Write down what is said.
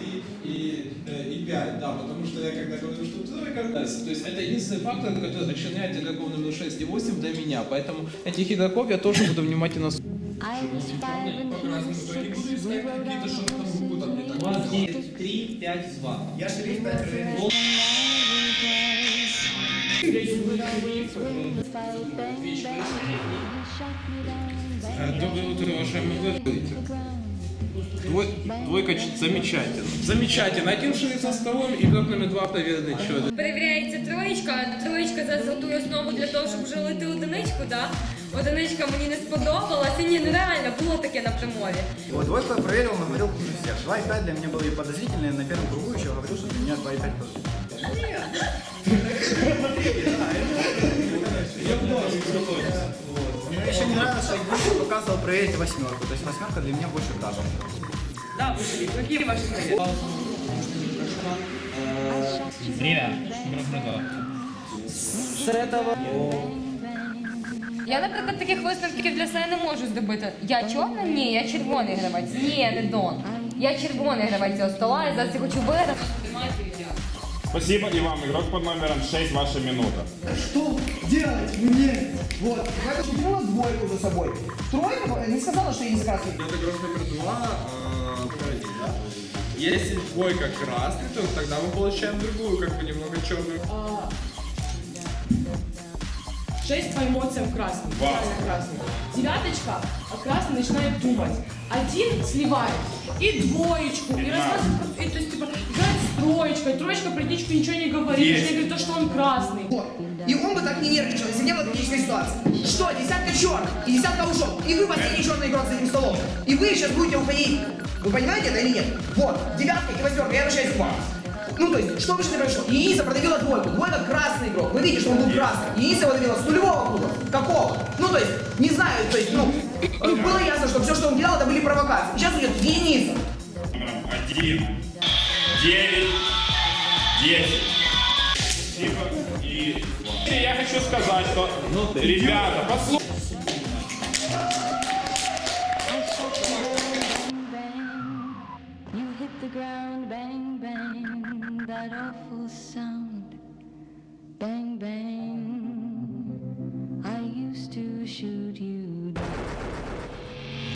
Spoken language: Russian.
или, и, э, и 5, да, потому что я когда говорю, что ты закатайся. То есть это единственный фактор, который отличает игроков номер 6 и 8 для меня, поэтому этих игроков я тоже буду внимательно с... Доброе утро, уважаемые гости. Двой- Двойка замечательно. Замечательно. Один шериф со столом, игрок номер два проверенный человек. Перевіряється троєчка, троєчка зараз готує основу для того, щоб вже лити одиничку, да? Одиничка мені не сподобалася. Ні, ну реально було таке на примові. Вот двойку я проверил, но говорил хуже всех. 2,5 для меня было и подозрительно, и на первом кругу еще говорил, что для меня 2,5 подозрительно. Мне еще не нравилось, что Игорь показывал проверить восьмерку. То есть восьмерка для меня больше красок. Да, какие ваши советы? Время. Я, наприклад, таких висновків для себе не можу зробити. Я чорна? Ні, я червоний гравець. Ні, не Дон. Я червоний гравець цього стола, я зараз я хочу виграти. Спасибо и вам, игрок под номером 6, ваша минута. Что делать мне? Вот. Я хочу двойку за собой. Тройку не сказала, что я не заказываю. Это игрок номер два. а, Если двойка красный, то тогда мы получаем другую, как бы немного черную. Шесть по эмоциям красный, реально красный. Девяточка, а красный начинает думать. Один сливает и двоечку, и рассказывает, про- и, то есть, типа, играет с троечкой, троечка про единичку ничего не говорит, Есть. говорит то, что он красный. Вот. И он бы так не нервничал, если не было критической ситуации. Что, десятка черных, и десятка ушел, и вы последний черный игрок за этим столом. И вы сейчас будете уходить. Вы понимаете это или нет? Вот, девятка и восьмерка, я обращаюсь к вам. Ну, то есть, что бы что ни произошло, Ениса продавила двойку, двойка красный игрок, вы видите, что он был красный. Ениса его давила с нулевого круга. Какого? Ну, то есть, не знаю, то есть, ну, было ясно, что все, что он делал, это были провокации. Сейчас идет Ениса. Номером 1, 9, 10. Спасибо и я хочу сказать, что, ребята, послушайте. Ground, bang, bang, that awful sound. Bang, bang.